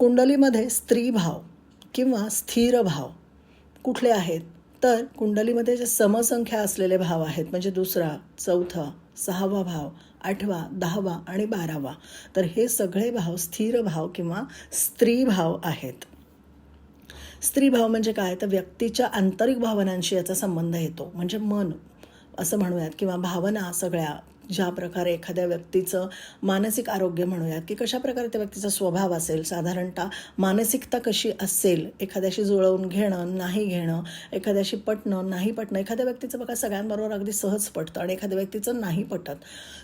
कुंडलीमध्ये स्त्रीभाव किंवा स्थिर भाव कुठले आहेत? तर कुंडलीमध्ये जे समसंख्या असलेले भाव आहेत म्हणजे दुसरा चौथा सहावा भाव आठवा दहावा आणि बारावा तर हे सगळे भाव स्थिर भाव किंवा स्त्रीभाव आहेत. स्त्रीभाव म्हणजे काय? तर व्यक्तीच्या आंतरिक भावनांशी याचा संबंध येतो. म्हणजे मन असं म्हणूयात किंवा भावना सगळ्या ज्या प्रकारे एखाद्या व्यक्तीचं मानसिक आरोग्य म्हणूयात की कशा प्रकारे त्या व्यक्तीचा स्वभाव असेल साधारणतः मानसिकता कशी असेल एखाद्याशी जुळवून घेणं नाही घेणं एखाद्याशी पटणं नाही पटणं एखाद्या व्यक्तीचं बघा सगळ्यांबरोबर अगदी सहज पटतं आणि एखाद्या व्यक्तीचं नाही पटत.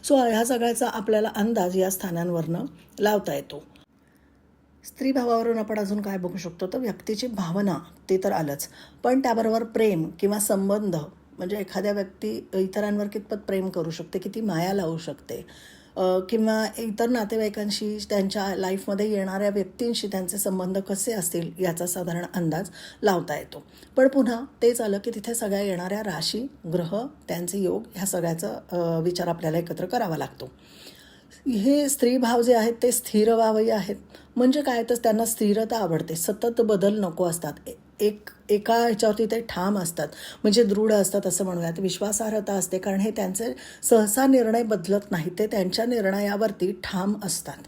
सो ह्या सगळ्याचा आपल्याला अंदाज या स्थानांवरनं लावता येतो. स्त्रीभावावरून आपण अजून काय बघू शकतो? तर व्यक्तीची भावना ते तर आलंच. पण त्याबरोबर प्रेम किंवा संबंध म्हणजे एखाद्या व्यक्ती इतरांवर कितपत प्रेम करू शकते किती माया लावू शकते किंवा इतर नातेवाईकांशी त्यांच्या लाईफमध्ये येणाऱ्या व्यक्तींशी त्यांचे संबंध कसे असतील याचा साधारण अंदाज लावता येतो. पण पुन्हा तेच आलं की तिथे सगळ्या येणाऱ्या राशी ग्रह त्यांचे योग ह्या सगळ्याचा विचार आपल्याला एकत्र करावा लागतो. हे स्त्रीभाव जे आहेत ते स्थिर भावही आहेत. म्हणजे काय? तर त्यांना स्थिरता आवडते. सतत बदल नको असतात. एक एका ह्याच्यावरती ते ठाम असतात. म्हणजे दृढ असतात असं म्हणूयात. विश्वासार्हता असते. कारण हे त्यांचे सहसा निर्णय बदलत नाही ते त्यांच्या निर्णयावरती ठाम असतात.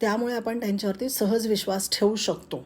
त्यामुळे आपण त्यांच्यावरती सहज विश्वास ठेवू शकतो.